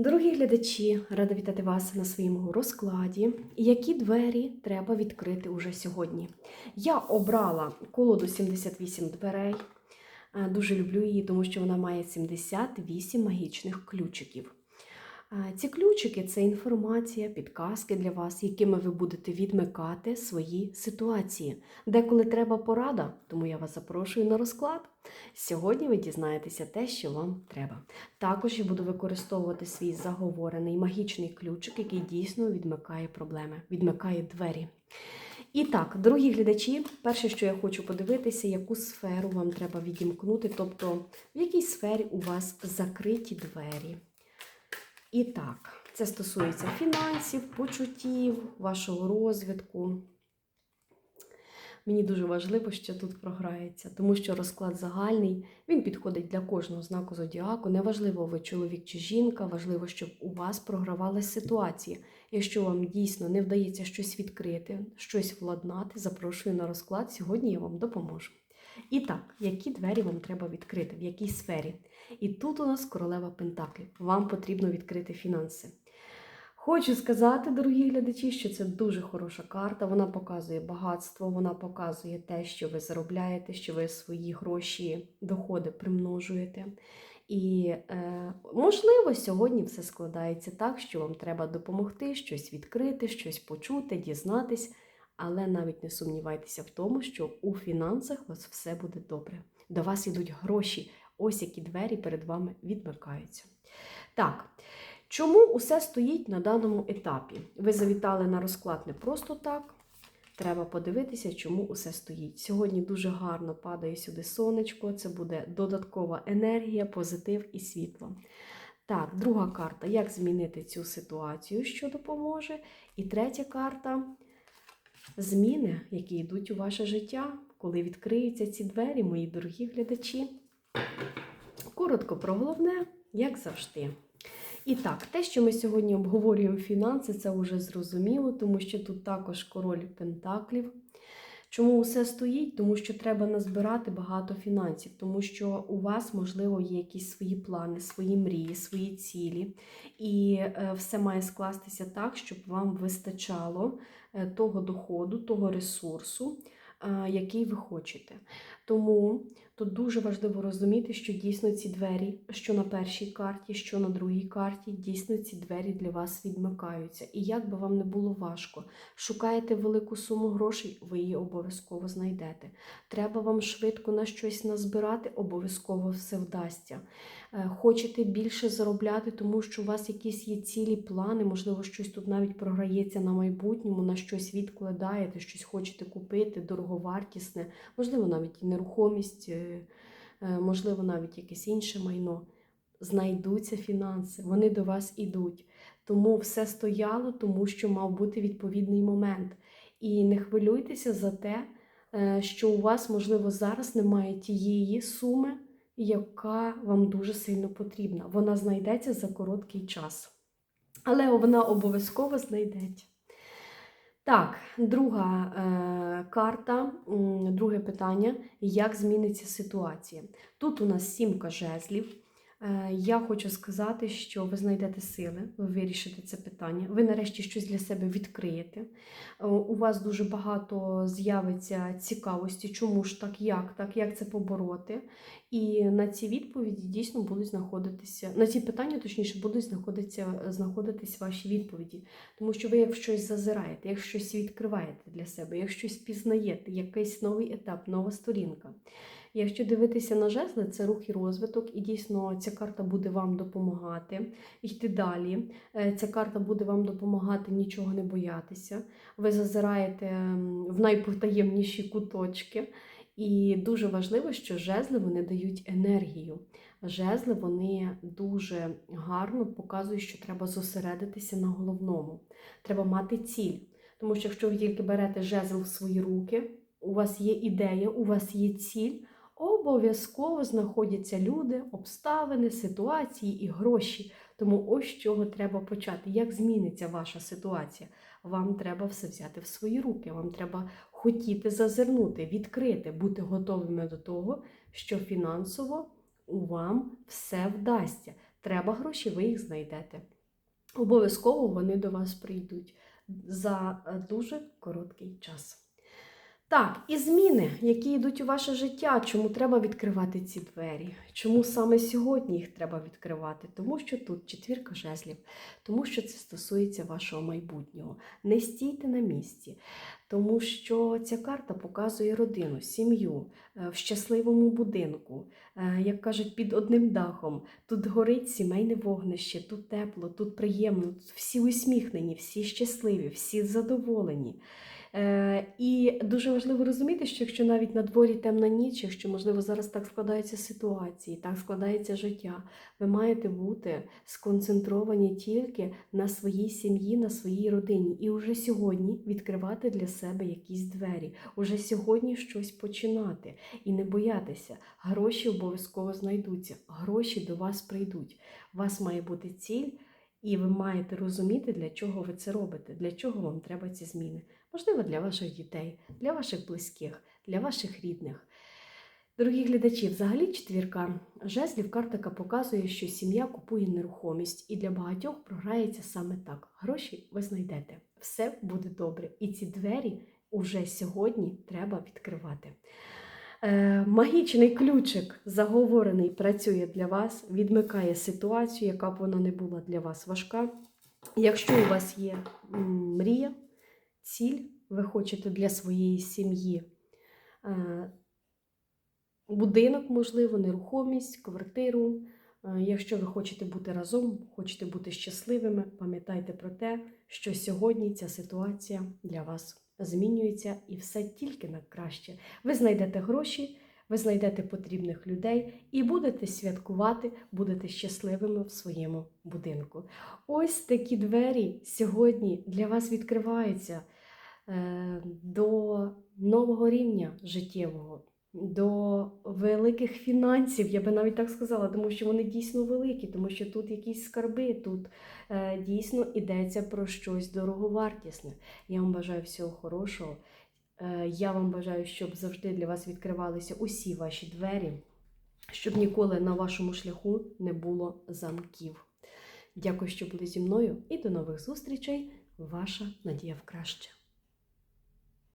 Дорогі глядачі, рада вітати вас на своєму розкладі. Які двері треба відкрити уже сьогодні? Я обрала колоду 78 дверей. Е, Дуже люблю її, тому що вона має 78 магічних ключиків. Е, Ці ключики це інформація, підказки для вас, якими ви будете відмикати свої ситуації. Деколи треба порада, тому я вас запрошую на розклад. Сьогодні ви дізнаєтеся те, що вам треба. Також я буду використовувати свій заговорений магічний ключик, який дійсно відмикає проблеми, відмикає двері. І так, дорогі глядачі, перше, що я хочу подивитися, яку сферу вам треба відімкнути, тобто в якій сфері у вас закриті двері. І так, це стосується фінансів, почуттів, вашого розвитку. Мені дуже важливо, що тут програється, тому що розклад загальний, він підходить для кожного знаку зодіаку. Неважливо, ви чоловік чи жінка, важливо, щоб у вас програвалась ситуація. Якщо вам дійсно не вдається щось відкрити, щось владнати, запрошую на розклад. Сьогодні я вам допоможу. І так, які двері вам треба відкрити, в якій сфері? І тут у нас королева Пентаклів. Вам потрібно відкрити фінанси. Хочу сказати, дорогі глядачі, що це дуже хороша карта. Вона показує багатство, вона показує те, що ви заробляєте, що ви свої гроші, доходи примножуєте. І, е, можливо, сьогодні все складається так, що вам треба допомогти, щось відкрити, щось почути, дізнатись. Але навіть не сумнівайтеся в тому, що у фінансах у вас все буде добре. До вас йдуть гроші. Ось які двері перед вами відмикаються. Так, чому усе стоїть на даному етапі? Ви завітали на розклад не просто так. Треба подивитися, чому усе стоїть. Сьогодні дуже гарно падає сюди сонечко, це буде додаткова енергія, позитив і світло. Так, друга карта як змінити цю ситуацію, що допоможе. І третя карта зміни, які йдуть у ваше життя, коли відкриються ці двері, мої дорогі глядачі. Коротко про головне, як завжди. І так, те, що ми сьогодні обговорюємо фінанси, це вже зрозуміло, тому що тут також король Пентаклів. Чому все стоїть? Тому що треба назбирати багато фінансів, тому що у вас, можливо, є якісь свої плани, свої мрії, свої цілі. І е, все має скластися так, щоб вам вистачало е, того доходу, того ресурсу, е, який ви хочете. Тому тут дуже важливо розуміти, що дійсно ці двері, що на першій карті, що на другій карті, дійсно ці двері для вас відмикаються. І як би вам не було важко, шукаєте велику суму грошей, ви її обов'язково знайдете. Треба вам швидко на щось назбирати, обов'язково все вдасться. Е, Хочете більше заробляти, тому що у вас якісь є цілі плани, можливо, щось тут навіть програється на майбутньому, на щось відкладаєте, щось хочете купити, дороговартісне, можливо, навіть і нерухомість, е, можливо, навіть якесь інше майно. Знайдуться фінанси, вони до вас ідуть. Тому все стояло, тому що мав бути відповідний момент. І не хвилюйтеся за те, е, що у вас, можливо, зараз немає тієї суми, яка вам дуже сильно потрібна. Вона знайдеться за короткий час. Але вона обов'язково знайдеться. Так, друга е, карта, друге питання: як зміниться ситуація? Тут у нас сімка жезлів. Е, я хочу сказати, що ви знайдете сили, ви вирішите це питання. Ви нарешті щось для себе відкриєте. Е, У вас дуже багато з'явиться цікавості, чому ж так, як так, як це побороти. І на ці відповіді дійсно будуть знаходитися, на ці питання, точніше, будуть знаходитися, знаходитись ваші відповіді. Тому що ви як щось зазираєте, як щось відкриваєте для себе, як щось пізнаєте, якийсь новий етап, нова сторінка. Якщо дивитися на жезли, це рух і розвиток, і дійсно ця карта буде вам допомагати йти далі. Е, Ця карта буде вам допомагати нічого не боятися. Ви зазираєте в найпотаємніші куточки. І дуже важливо, що жезли вони дають енергію. Жезли вони дуже гарно показують, що треба зосередитися на головному. Треба мати ціль. Тому що якщо ви тільки берете жезл в свої руки, у вас є ідея, у вас є ціль, обов'язково знаходяться люди, обставини, ситуації і гроші. Тому ось з чого треба почати. Як зміниться ваша ситуація? Вам треба все взяти в свої руки, вам треба хотіти зазирнути, відкрити, бути готовими до того, що фінансово вам все вдасться. Треба гроші, ви їх знайдете. Обов'язково вони до вас прийдуть за дуже короткий час. Так, і зміни, які йдуть у ваше життя, чому треба відкривати ці двері? Чому саме сьогодні їх треба відкривати? Тому що тут четвірка жезлів, тому що це стосується вашого майбутнього. Не стійте на місці, тому що ця карта показує родину, сім'ю е, в щасливому будинку, е, як кажуть, під одним дахом. Тут горить сімейне вогнище, тут тепло, тут приємно, тут всі усміхнені, всі щасливі, всі задоволені. Е, і дуже важливо розуміти, що якщо навіть на дворі темна ніч, якщо, можливо, зараз так складаються ситуації, так складається життя, ви маєте бути сконцентровані тільки на своїй сім'ї, на своїй родині. І уже сьогодні відкривати для себе якісь двері, уже сьогодні щось починати і не боятися. Гроші обов'язково знайдуться, гроші до вас прийдуть. У вас має бути ціль. І ви маєте розуміти, для чого ви це робите, для чого вам треба ці зміни. Можливо, для ваших дітей, для ваших близьких, для ваших рідних. Дорогі глядачі, взагалі четвірка жезлів картика показує, що сім'я купує нерухомість, і для багатьох програється саме так. Гроші ви знайдете. Все буде добре. І ці двері уже сьогодні треба відкривати. Е, Магічний ключик заговорений працює для вас, відмикає ситуацію, яка б вона не була для вас важка. Якщо у вас є мрія, ціль, ви хочете для своєї сім'ї е, будинок, можливо, нерухомість, квартиру. Е, Якщо ви хочете бути разом, хочете бути щасливими, пам'ятайте про те, що сьогодні ця ситуація для вас змінюється і все тільки на краще. Ви знайдете гроші, ви знайдете потрібних людей і будете святкувати, будете щасливими в своєму будинку. Ось такі двері сьогодні для вас відкриваються е, до нового рівня життєвого, до великих фінансів, я би навіть так сказала, тому що вони дійсно великі, тому що тут якісь скарби, тут е, дійсно йдеться про щось дороговартісне. Я вам бажаю всього хорошого. Е, Я вам бажаю, щоб завжди для вас відкривалися усі ваші двері, щоб ніколи на вашому шляху не було замків. Дякую, що були зі мною, і до нових зустрічей. Ваша Надія в краще.